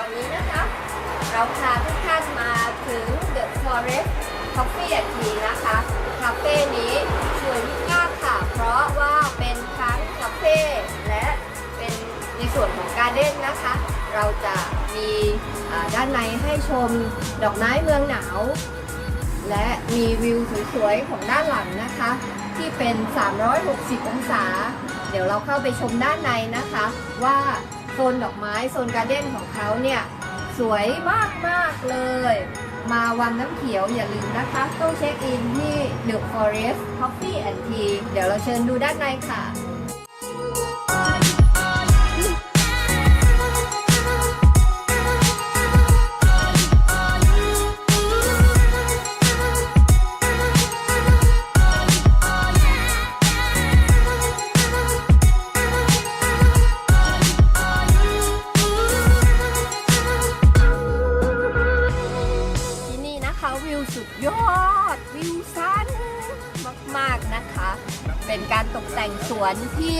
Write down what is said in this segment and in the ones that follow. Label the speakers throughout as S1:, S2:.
S1: วันนี้นะคะ เราพาทุกท่านมาถึง The Forest Coffee and Tea นะคะ คาเฟ่นี้สวยมากค่ะ เพราะว่าเป็นทั้งคาเฟ่และเป็นในส่วนของการเด้นนะคะ เราจะมีด้านในให้ชมดอกไม้เมืองหนาว และมีวิวสวยๆ ของด้านหลังนะคะ ที่เป็น 360 องศา เดี๋ยวเราเข้าไปชมด้านในนะคะว่า โซนดอกไม้โซนการ์เด้นของเขาเนี่ยสวยมากมากเลย มาวังน้ำเขียวอย่าลืมนะคะต้องเช็คอินที่ The Forest Coffee and Tea เดี๋ยวเราเชิญดูด้านในค่ะ สุดยอดวิวสั้นมาก ๆ นะคะ เป็นการตกแต่งสวนที่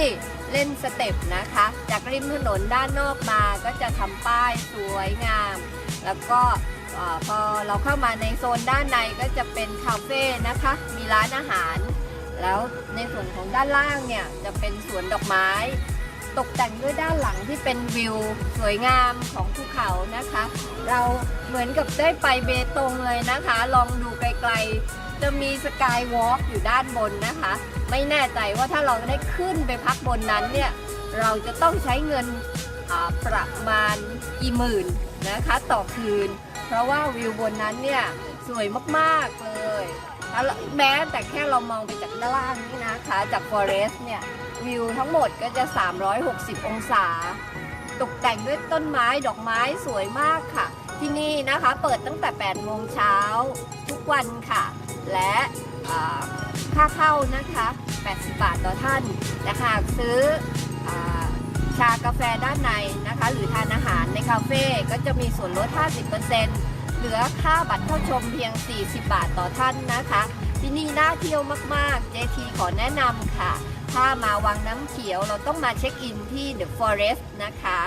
S1: เล่นสเต็ปนะคะ จากริมถนนด้านนอกมาก็จะทำป้ายสวยงาม แล้วก็พอเราเข้ามาในโซนด้านในก็จะเป็นคาเฟ่นะคะ มีร้านอาหาร แล้วในส่วนของด้านล่างเนี่ยจะเป็นสวนดอกไม้ ตกแต่งด้วยด้านหลังที่เป็นวิวสวยงามของภูเขานะคะ เราเหมือนกับได้ไปเบตงเลยนะคะ ลองดูไกลๆ จะมีสกายวอล์กอยู่ด้านบนนะคะ ไม่แน่ใจว่าถ้าเราได้ขึ้นไปพักบนนั้นเนี่ย เราจะต้องใช้เงินประมาณกี่หมื่นนะคะ ต่อคืน เพราะว่าวิวบนนั้นเนี่ย สวยมากๆเลย แม้แต่แค่เรามองไปจากด้านล่างนี่นะคะ จากฟอเรสต์เนี่ย วิวทั้งหมดก็จะ 360 องศา ตกแต่งด้วยต้นไม้ดอกไม้สวยมากค่ะ ที่นี่นะคะเปิดตั้งแต่ 8 โมงเช้าทุกวันค่ะ และค่าเข้านะคะ 80 บาทต่อท่านแต่หากซื้ออชากาแฟด้านในนะคะ หรือทานอาหารในคาเฟ่ก็จะมีส่วนลด 50% เหลือค่าบัตรเข้าชมเพียง 40 บาทต่อท่านนะคะ ที่นี่น่าเที่ยวมากๆ JT ขอแนะนำค่ะ ถ้ามาวังน้ำเขียวเราต้องมาเช็คอินที่ The Forest นะคะ